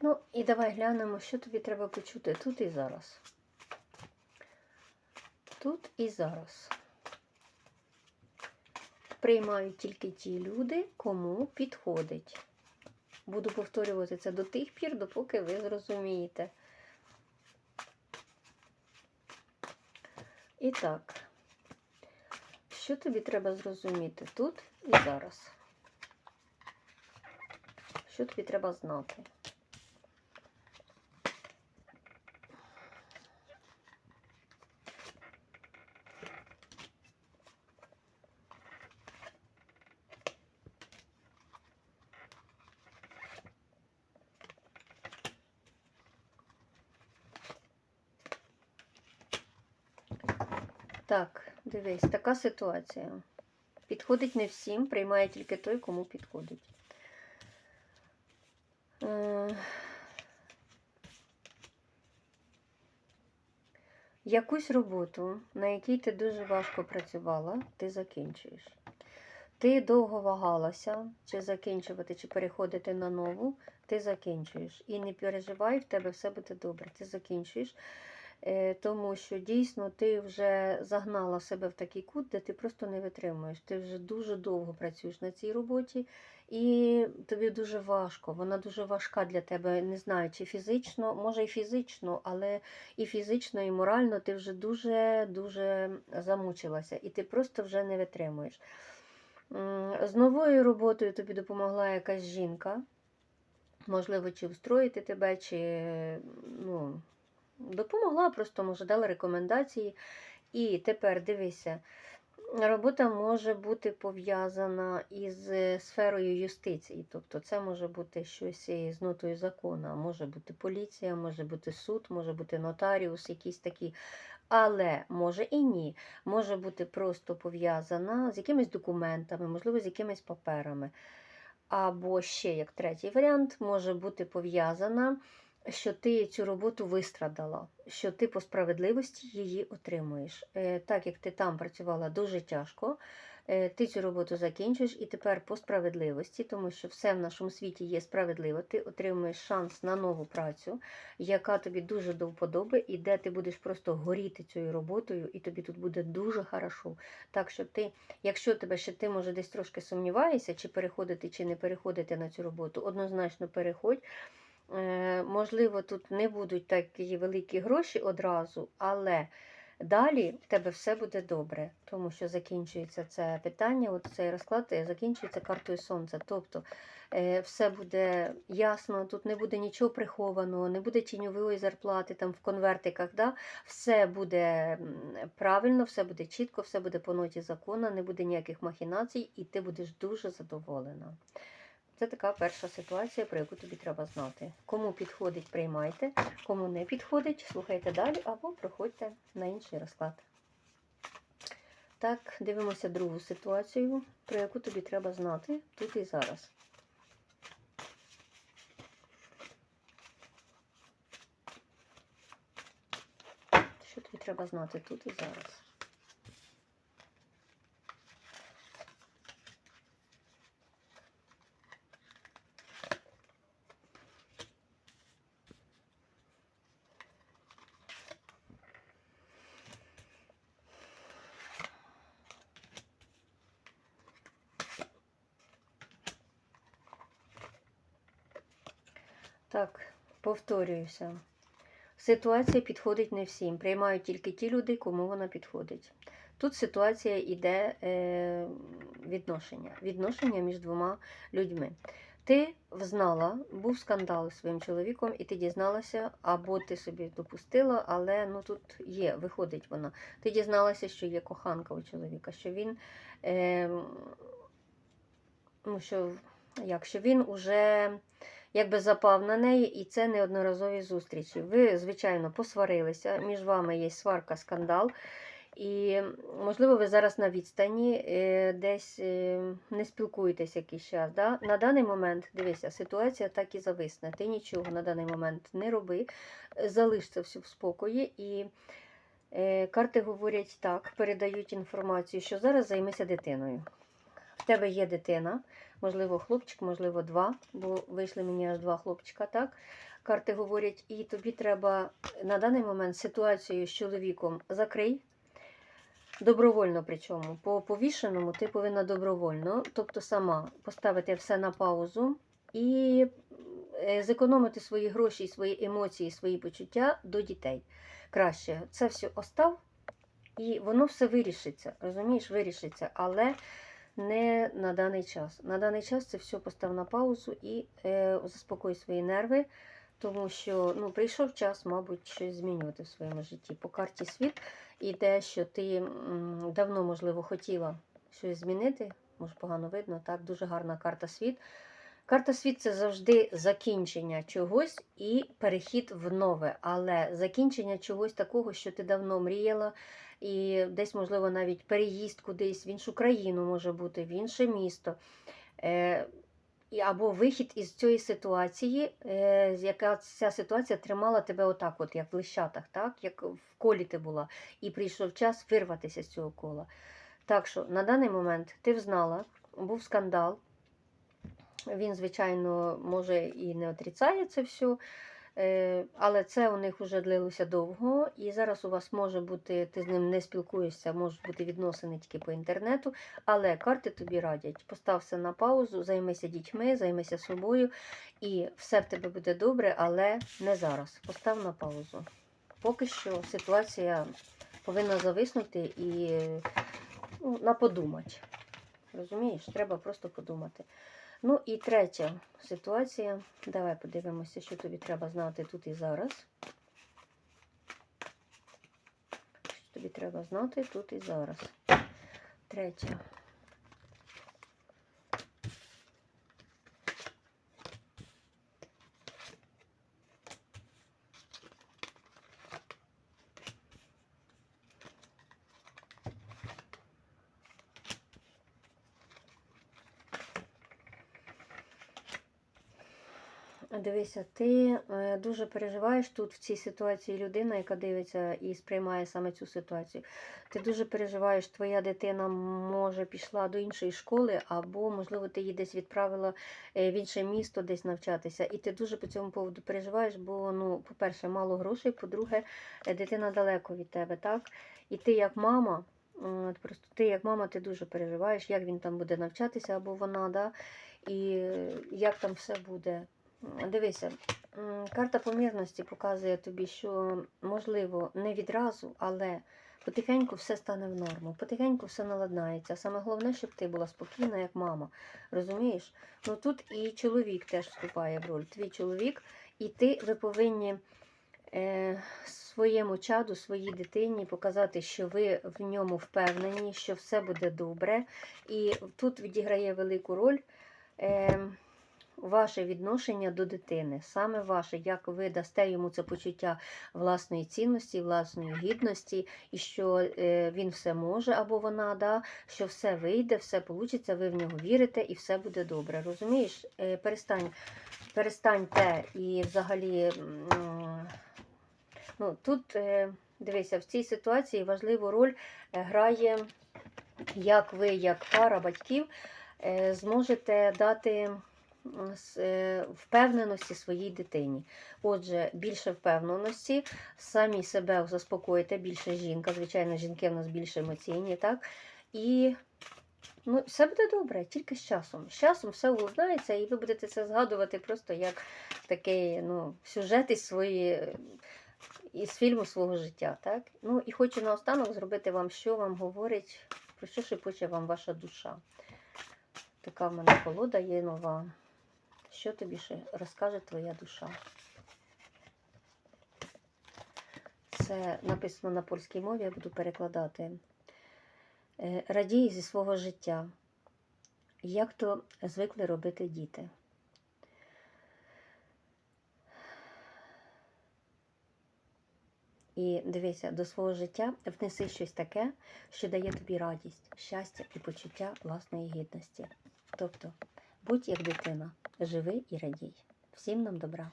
Ну, і давай глянемо, що тобі треба почути тут і зараз. Тут і зараз. Приймають тільки ті люди, кому підходить. Буду повторювати це до тих пір, допоки ви зрозумієте. І так, що тобі треба зрозуміти тут і зараз? Що тобі треба знати? Так, дивись, така ситуація. Підходить не всім, приймає тільки той, кому підходить. Е, Якусь роботу, на якій ти дуже важко працювала, ти закінчуєш. Ти довго вагалася, чи закінчувати, чи переходити на нову, ти закінчуєш. І не переживай, в тебе все буде добре. Ти закінчуєш. Е, Тому що дійсно ти вже загнала себе в такий кут, де ти просто не витримуєш. Ти вже дуже довго працюєш на цій роботі, і тобі дуже важко. Вона дуже важка для тебе. Не знаю, чи фізично, може і фізично, але і фізично, і морально ти вже дуже-дуже замучилася, і ти просто вже не витримуєш. З новою роботою тобі допомогла якась жінка. Можливо, чи встроїти тебе, чи ну, допомогла, просто може дала рекомендації. І тепер дивися, робота може бути пов'язана із е, сферою юстиції. Тобто це може бути щось із нотою закону, може бути поліція, може бути суд, може бути нотаріус, якісь такі. Але може і ні. Може бути просто пов'язана з якимись документами, можливо, з якимись паперами. Або ще як третій варіант, може бути пов'язана що ти цю роботу вистрадала, що ти по справедливості її отримуєш. Е, Так як ти там працювала дуже тяжко, е, ти цю роботу закінчуєш і тепер по справедливості, тому що все в нашому світі є справедливо, ти отримуєш шанс на нову працю, яка тобі дуже до вподоби, і де ти будеш просто горіти цією роботою, і тобі тут буде дуже хорошо. Так що ти, якщо тебе ще ти може десь трошки сумніваєшся, чи переходити, чи не переходити на цю роботу, однозначно переходь. Е, Можливо, тут не будуть такі великі гроші одразу, але далі в тебе все буде добре, тому що закінчується це питання, от цей розклад е, закінчується картою сонця. Тобто е, все буде ясно, тут не буде нічого прихованого, не буде тіньової зарплати там в конвертиках. Да? Все буде правильно, все буде чітко, все буде по ноті закону, не буде ніяких махінацій, і ти будеш дуже задоволена. Це така перша ситуація, про яку тобі треба знати. Кому підходить, приймайте, кому не підходить, слухайте далі або проходьте на інший розклад. Так, дивимося другу ситуацію, про яку тобі треба знати тут і зараз. Що тобі треба знати тут і зараз? Так, повторююся. Ситуація підходить не всім. Приймають тільки ті люди, кому вона підходить. Тут ситуація йде е, відношення. Відношення між двома людьми. Ти взнала, був скандал з своїм чоловіком, і ти дізналася, або ти собі допустила, але ну тут є, виходить вона. Ти дізналася, що є коханка у чоловіка, що він. Е, ну, що, як, що він уже якби запав на неї, і це неодноразові зустрічі. Ви, звичайно, посварилися, між вами є сварка, скандал. І, можливо, ви зараз на відстані е, десь е, не спілкуєтесь якийсь час. Да? На даний момент, дивися, ситуація так і зависне. Ти нічого на даний момент не роби, залиш все в спокої. І е, карти говорять так, передають інформацію, що зараз займися дитиною. Тебе є дитина, можливо, хлопчик, можливо, два, бо вийшли мені аж два хлопчика, так? Карти говорять, і тобі треба на даний момент ситуацію з чоловіком закрий. Добровольно, причому по повішеному ти повинна добровольно, тобто сама поставити все на паузу і е, зекономити свої гроші, свої емоції, свої почуття до дітей. Краще це все остав, і воно все вирішиться. Розумієш, вирішиться, але не на даний час. На даний час це все постав на паузу і е, заспокой свої нерви, тому що ну, прийшов час, мабуть, щось змінювати в своєму житті. По карті світ і те, що ти м, давно, можливо, хотіла щось змінити. Може, погано видно, так, дуже гарна карта світ. Карта світ це завжди закінчення чогось і перехід в нове, але закінчення чогось такого, що ти давно мріяла, і десь, можливо, навіть переїзд кудись в іншу країну може бути, в інше місто. Е, або вихід із цієї ситуації, е, яка ця ситуація тримала тебе отак, от, як в лищатах, так? як в колі ти була, і прийшов час вирватися з цього кола. Так що на даний момент ти взнала, був скандал. Він, звичайно, може і не отрицає це все, але це у них вже длилося довго. І зараз у вас може бути, ти з ним не спілкуєшся, можуть бути відносини тільки по інтернету. Але карти тобі радять: постав все на паузу, займися дітьми, займися собою, і все в тебе буде добре, але не зараз. Постав на паузу. Поки що ситуація повинна зависнути і ну, на подумати. Розумієш, треба просто подумати. Ну і третя ситуація. Давай подивимося, що тобі треба знати тут і зараз. Що тобі треба знати тут і зараз. Третя. Дивися, ти е, дуже переживаєш тут в цій ситуації людина, яка дивиться і сприймає саме цю ситуацію. Ти дуже переживаєш, твоя дитина може пішла до іншої школи, або, можливо, ти її десь відправила е, в інше місто десь навчатися. І ти дуже по цьому поводу переживаєш, бо, ну, по-перше, мало грошей, по-друге, е, дитина далеко від тебе, так? І ти як мама. Просто ти, як мама, ти дуже переживаєш, як він там буде навчатися, або вона, да? і як там все буде. Дивися, карта помірності показує тобі, що можливо не відразу, але потихеньку все стане в норму, потихеньку все наладнається. Саме головне, щоб ти була спокійна, як мама. Розумієш? Ну тут і чоловік теж вступає в роль. Твій чоловік, і ти ви повинні е, своєму чаду, своїй дитині показати, що ви в ньому впевнені, що все буде добре. І тут відіграє велику роль. Е, ваше відношення до дитини, саме ваше, як ви дасте йому це почуття власної цінності, власної гідності, і що е, він все може або вона, да, що все вийде, все вийде, ви в нього вірите і все буде добре. Розумієш? Е, перестань, перестаньте і взагалі. Ну, тут, е, дивися, в цій ситуації важливу роль грає, як ви, як пара батьків, зможете дати впевненості своїй дитині. Отже, більше впевненості, самі себе заспокоїте, більше жінка. Звичайно, жінки в нас більш емоційні, так? І ну, все буде добре, тільки з часом. З часом все улыбнається, і ви будете це згадувати просто як такий ну, сюжет із своєї. Із фільму свого життя, так? Ну і хочу наостанок зробити вам, що вам говорить, про що шепоче вам ваша душа. Така в мене колода є нова. Що тобі ще розкаже твоя душа? Це написано на польській мові, я буду перекладати. Е, Радій зі свого життя. Як то звикли робити діти. І дивися, до свого життя внеси щось таке, що дає тобі радість, щастя і почуття власної гідності. Тобто, будь як дитина, живи і радій. Всім нам добра.